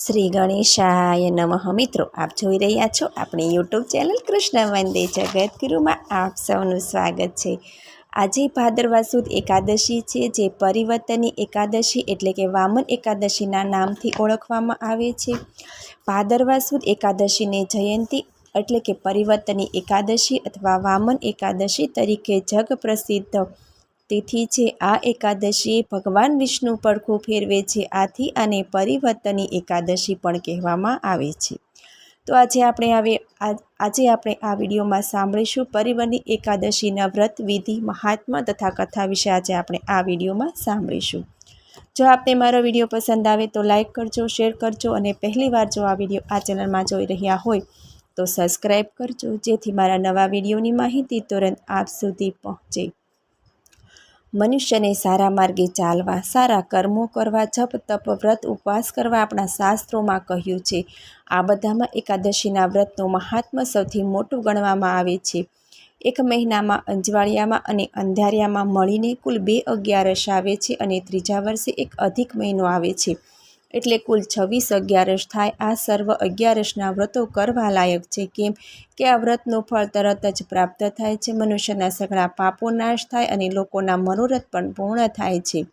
શ્રી ગણેશાય નમઃ. મિત્રો, આપ જોઈ રહ્યા છો આપણી યુટ્યુબ ચેનલ કૃષ્ણ વંદે જગતગુરુમાં આપ સૌનું સ્વાગત છે. આજે ભાદરવા સુદ એકાદશી છે, જે પરિવર્તનની એકાદશી એટલે કે વામન એકાદશીના નામથી ઓળખવામાં આવે છે. ભાદરવા સુદ એકાદશીને જયંતી એટલે કે પરિવર્તની એકાદશી અથવા વામન એકાદશી તરીકે જગ પ્રસિદ્ધ તિથિ છે આ એકાદશી ભગવાન વિષ્ણુ પડખું ફેરવે છે, આથી આને પરિવર્તની એકાદશી પણ કહેવામાં આવે છે. તો આજે આપણે આવે આજે આપણે આ વિડીયોમાં સાંભળીશું પરિવર્તની એકાદશીના વ્રત, વિધિ, મહાત્મા તથા કથા વિશે આજે આપણે આ વિડીયોમાં સાંભળીશું. જો આપને મારો વીડિયો પસંદ આવે તો લાઈક કરજો, શેર કરજો અને પહેલીવાર જો આ વીડિયો આ ચેનલમાં જોઈ રહ્યા હોય તો સબસ્ક્રાઈબ કરજો, જેથી મારા નવા વિડીયોની માહિતી તુરંત આપ સુધી પહોંચે. મનુષ્યને સારા માર્ગે ચાલવા, સારા કર્મો કરવા, જપ, તપ, વ્રત, ઉપવાસ કરવા આપણા શાસ્ત્રોમાં કહ્યું છે. આ બધામાં એકાદશીના વ્રતનું મહાત્મ્ય સૌથી મોટું ગણવામાં આવે છે. એક મહિનામાં અંજવાળિયામાં અને અંધારિયામાં મળીને કુલ બે અગિયારસ આવે છે અને ત્રીજા વર્ષે એક અધિક મહિનો આવે છે. એટલે કુલ છવ્વીસ અગિયારસ થાય. આ સર્વ અગિયારસના વ્રતો કરવા લાયક છે. કેમ કે આ વ્રતનું ફળ તરત જ પ્રાપ્ત થાય છે. મનુષ્યના સઘળા પાપો નાશ થાય અને લોકોના મનોરથ પણ પૂર્ણ થાય છે.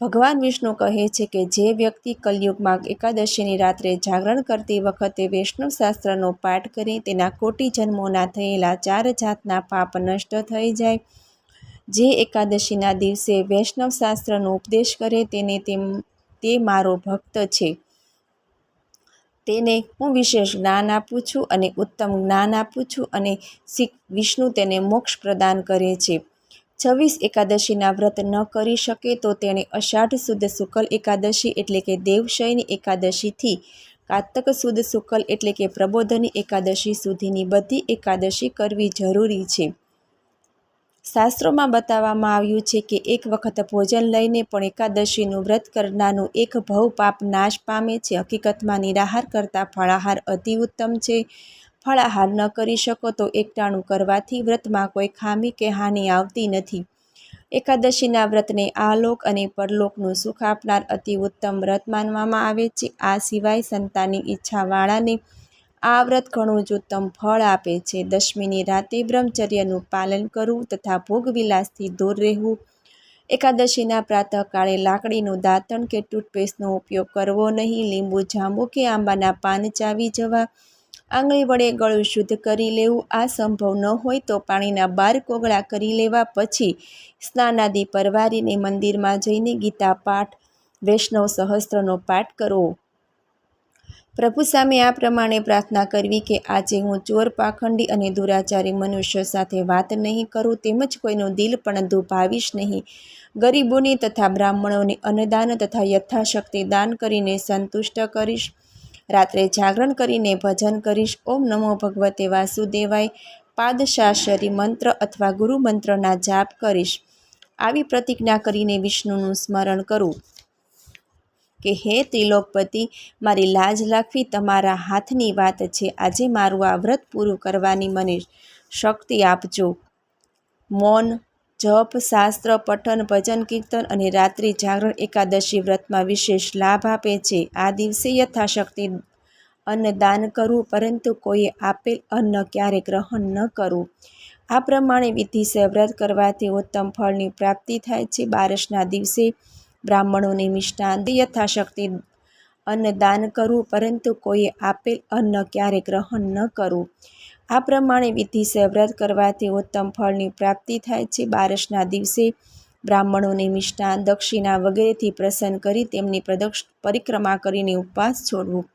ભગવાન વિષ્ણુ કહે છે કે જે વ્યક્તિ કલયુગમાં એકાદશીની રાત્રે જાગરણ કરતી વખતે વૈષ્ણવ શાસ્ત્રનો પાઠ કરે, તેના કોટી જન્મોના થયેલા ચાર જાતના પાપ નષ્ટ થઈ જાય. જે એકાદશીના દિવસે વૈષ્ણવ શાસ્ત્રનો ઉપદેશ કરે, તેને તેમ તે મારો ભક્ત છે. તેને હું વિશેષ જ્ઞાન આપું છું અને ઉત્તમ જ્ઞાન આપું છું અને શીખ વિષ્ણુ તેને મોક્ષ પ્રદાન કરે છે. છવ્વીસ એકાદશીના વ્રત ન કરી શકે તો તેણે અષાઢ સુદ શુકલ એકાદશી એટલે કે દેવશયની એકાદશીથી કાતક સુદ શુકલ એટલે કે પ્રબોધની એકાદશી સુધીની બધી એકાદશી કરવી જરૂરી છે. શાસ્ત્રોમાં બતાવવામાં આવ્યું છે કે એક વખત ભોજન લઈને પણ એકાદશીનું વ્રત કરનારનું એક ભવ પાપ નાશ પામે છે. હકીકતમાં નિરાહાર કરતાં ફળાહાર અતિ ઉત્તમ છે. ફળાહાર ન કરી શકો તો એકટાણું કરવાથી વ્રતમાં કોઈ ખામી કે હાનિ આવતી નથી. એકાદશીના વ્રતને આલોક અને પરલોકનું સુખ આપનાર અતિ ઉત્તમ વ્રત માનવામાં આવે છે. આ સિવાય સંતાનની ઈચ્છાવાળાને આ વ્રત ઘણું જ ઉત્તમ ફળ આપે છે. દશમીની રાતે બ્રહ્મચર્યનું પાલન કરવું તથા ભોગવિલાસથી દૂર રહેવું. એકાદશીના પ્રાતઃકાળે લાકડીનું દાંતણ કે ટૂથપેસ્ટનો ઉપયોગ કરવો નહીં. લીંબુ જાંબુ કે આંબાના પાન ચાવી જવા. આંગળી વડે ગળું શુદ્ધ કરી લેવું. આ સંભવ ન હોય તો પાણીના બાર કોગળા કરી લેવા. પછી સ્નાનાદિ પરવારીને મંદિરમાં જઈને ગીતા પાઠ, વૈષ્ણવ સહસ્ત્રનો પાઠ કરવો. પ્રભુ સામે આ પ્રમાણે પ્રાર્થના કરવી કે આજે હું ચોર પાખંડી અને દુરાચારી મનુષ્યો સાથે વાત નહીં કરું, તેમજ કોઈનું દિલ પણ દુભાવીશ નહીં. ગરીબોને તથા બ્રાહ્મણોને અન્નદાન તથા યથાશક્તિ દાન કરીને સંતુષ્ટ કરીશ. રાત્રે જાગરણ કરીને ભજન કરીશ. ઓમ નમો ભગવતે વાસુદેવાય. પાદશાશરી મંત્ર અથવા ગુરુ મંત્રના જાપ કરીશ. આવી પ્રતિજ્ઞા કરીને વિષ્ણુનું સ્મરણ કરું. કે, હે ત્રિલોકપતિ, મારી લાજ રાખવી તમારા હાથની વાત છે. આજે મારું આ વ્રત પૂરું કરવાની મને શક્તિ આપજો. મૌન, જપ, શાસ્ત્ર, પઠન, ભજન, કીર્તન અને રાત્રિ જાગરણ એકાદશી વ્રતમાં વિશેષ લાભ આપે છે. આ દિવસે યથાશક્તિ અન્ન દાન કરવું પરંતુ કોઈએ આપેલ અન્ન ક્યારે ગ્રહણ ન કરવું આ પ્રમાણે વિધિસર વ્રત કરવાથી ઉત્તમ ફળની પ્રાપ્તિ થાય છે. બારસના દિવસે બ્રાહ્મણોને મિષ્ટાન યથાશક્તિ અન્ન દાન કરવું પરંતુ કોઈએ આપેલ અન્ન ક્યારે ગ્રહણ ન કરવું આ પ્રમાણે વિધિસર વ્રત કરવાથી ઉત્તમ ફળની પ્રાપ્તિ થાય છે. બારસના દિવસે બ્રાહ્મણોને મિષ્ટાન દક્ષિણા વગેરેથી પ્રસન્ન કરી તેમની પ્રદક્ષ પરિક્રમા કરીને ઉપવાસ છોડવું.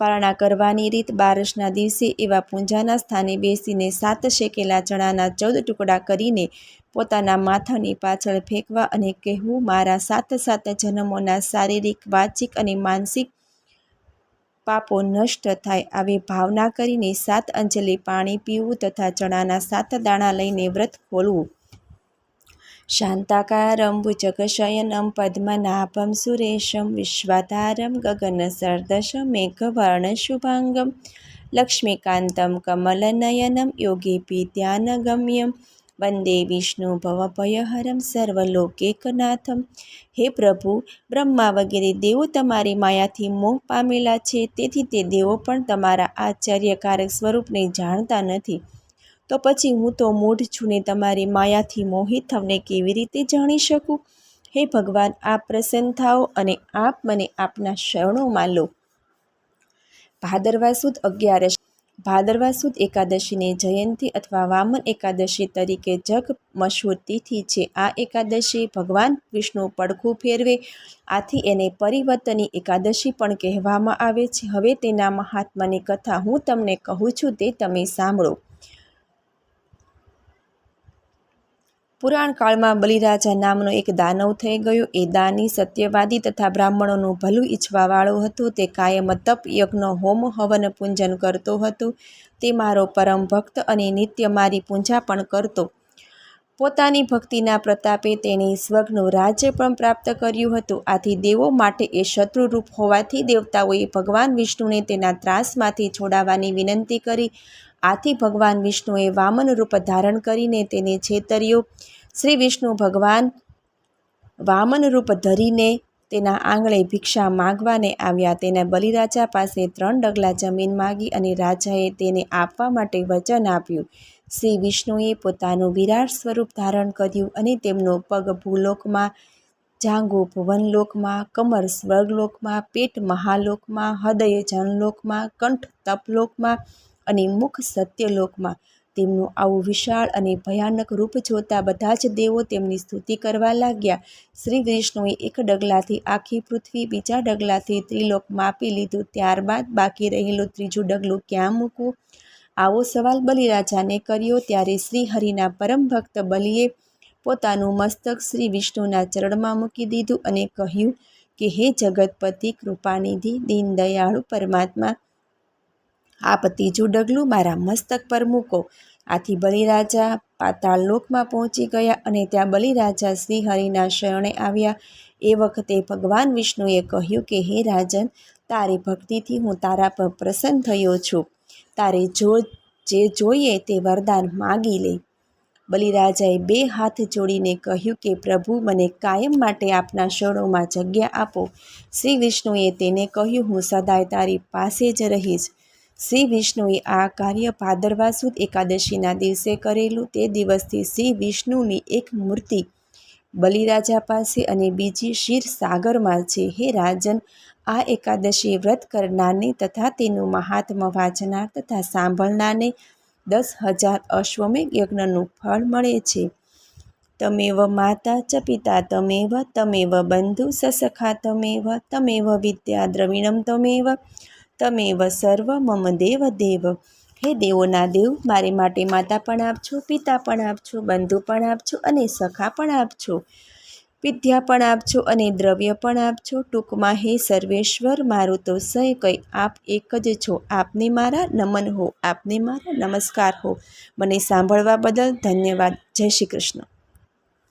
પારણા કરવાની રીત બારસના દિવસે એવા પૂંજાના સ્થાને બેસીને સાત શેકેલા ચણાના ચૌદ ટુકડા કરીને પોતાના માથાની પાછળ ફેંકવા અને કહેવું, મારા સાત સાત જન્મોના શારીરિક, વાચિક અને માનસિક પાપો નષ્ટ થાય આવી ભાવના કરીને સાત અંજલિ પાણી પીવું તથા ચણાના સાત દાણા લઈને વ્રત ખોલવું. શાંતાકારમ ભુજગશયનમ પદ્મનાભમ સુરેશમ વિશ્વાધારમ ગગનસરદશમ મેઘવર્ણ શુભાંગમ લક્ષ્મીકાંતમ કમલનયનમ યોગીપી ધ્યાનગમ્યમ વંદે વિષ્ણુ ભવભયહરમ સર્વલોકેકનાથમ હે પ્રભુ બ્રહ્મા વગેરે દેવો તમારી માયાથી મોહ પામેલા છે, તેથી તે દેવો પણ તમારા આશ્ચર્યકારક સ્વરૂપને જાણતા નથી। તો પછી હું તો મૂઢ છું ને તમારી માયાથી મોહિત થવને કેવી રીતે જાણી શકું? હે ભગવાન, આપ પ્રસન્ન થાઓ અને આપ મને આપના શરણોમાં લો. ભાદરવા સુદ અગિયારસ. ભાદરવા સુદ એકાદશીને જયંતી અથવા વામન એકાદશી તરીકે જગ મશહૂર તિથિ છે. આ એકાદશી ભગવાન વિષ્ણુ પડખું ફેરવે. આથી એને પરિવર્તની એકાદશી પણ કહેવામાં આવે છે. હવે તેના મહાત્માની કથા હું તમને કહું છું તે તમે સાંભળો. પુરાણકાળમાં બલિરાજા નામનો એક દાનવ થઈ ગયો. એ દાની સત્યવાદી તથા બ્રાહ્મણોનું ભલું ઈચ્છવાવાળો હતો. તે કાયમ તપ યજ્ઞ હોમ હવન પૂજન કરતો હતો. તે મારો પરમ ભક્ત અને નિત્ય મારી પૂજા પણ કરતો. પોતાની ભક્તિના પ્રતાપે તેણે સ્વર્ગનું રાજ્ય પણ પ્રાપ્ત કર્યું હતું. આથી દેવો માટે એ શત્રુરૂપ હોવાથી દેવતાઓએ ભગવાન વિષ્ણુને તેના ત્રાસમાંથી છોડાવવાની વિનંતી કરી આથી ભગવાન વિષ્ણુએ વામન રૂપ ધારણ કરીને તેને છેતર્યો. શ્રી વિષ્ણુ ભગવાન વામન રૂપ ધરીને તેના આંગણે ભિક્ષા માગવાને આવ્યા. તેના બલિરાજા પાસે ત્રણ ડગલા જમીન માગી અને રાજાએ તેને આપવા માટે વચન આપ્યું. શ્રી વિષ્ણુએ પોતાનું વિરાટ સ્વરૂપ ધારણ કર્યું અને તેમનો પગ ભૂલોકમાં જાંગો ભુવનલોકમાં કમર સ્વર્ગલોકમાં, પેટ મહાલોકમાં, હૃદય જનલોકમાં કંઠ તપલોકમાં અને મુખ સત્યલોકમાં તેમનું આવું વિશાળ અને ભયાનક રૂપ જોતા બધા જ દેવો તેમની સ્તુતિ કરવા લાગ્યા. શ્રી વિષ્ણુએ એક ડગલાથી આખી પૃથ્વી બીજા ડગલાથી ત્રિલોક માપી લીધું. ત્યારબાદ બાકી રહેલું ત્રીજું ડગલું ક્યાં મૂકવું? આવો સવાલ બલિરાજાને કર્યો ત્યારે શ્રી હરિના પરમ ભક્ત બલિએ પોતાનું મસ્તક શ્રી વિષ્ણુના ચરણમાં મૂકી દીધું અને કહ્યું કે, હે જગતપતિ, કૃપાનિધિ, દીનદયાળુ પરમાત્મા આપ ત્રીજું ડગલું મારા મસ્તક પર મૂકો. આથી બલિરાજા પાતાળ લોકમાં પહોંચી ગયા અને ત્યાં બલિરાજા શ્રી હરિના શરણે આવ્યા. એ વખતે ભગવાન વિષ્ણુએ કહ્યું કે, હે રાજન, તારી ભક્તિથી હું તારા પર પ્રસન્ન થયો છું. તારે જો, જે જોઈએ તે વરદાન માગી લે. બલિરાજાએ બે હાથ જોડીને કહ્યું કે, પ્રભુ, મને કાયમ માટે આપના શરણોમાં જગ્યા આપો. શ્રી વિષ્ણુએ તેને કહ્યું, હું સદાય તારી પાસે જ રહીશ. શ્રી વિષ્ણુએ આ કાર્ય ભાદરવા સુદ એકાદશીના દિવસે કરેલું. તે દિવસથી શ્રી વિષ્ણુની એક મૂર્તિ બલિરાજા પાસે અને બીજી શિર સાગરમાં છે. હે રાજન, આ એકાદશી વ્રત કરનારને તથા તેનું મહાત્મ વાંચનાર તથા સાંભળનારને દસ હજાર અશ્વમેઘ યજ્ઞનું ફળ મળે છે. તમેવ માતા ચ પિતા તમેવ તમેવ બંધુ સસખા તમેવ તમેવ વિદ્યા દ્રવિણમ તમેવ તમેવ સર્વ મમ દેવ દેવ. હે દેવોના દેવ, મારે માટે માતા પણ આપજો, પિતા પણ આપજો, બંધુ પણ આપજો અને સખા પણ આપજો. વિદ્યા પણ આપજો અને દ્રવ્ય પણ આપજો. ટૂંકમાં હે સર્વેશ્વર, મારું તો સય કંઈ, આપ એક જ છો. આપને મારા નમન હો, આપને મારા નમસ્કાર હો. મને સાંભળવા બદલ ધન્યવાદ. જય શ્રી કૃષ્ણ.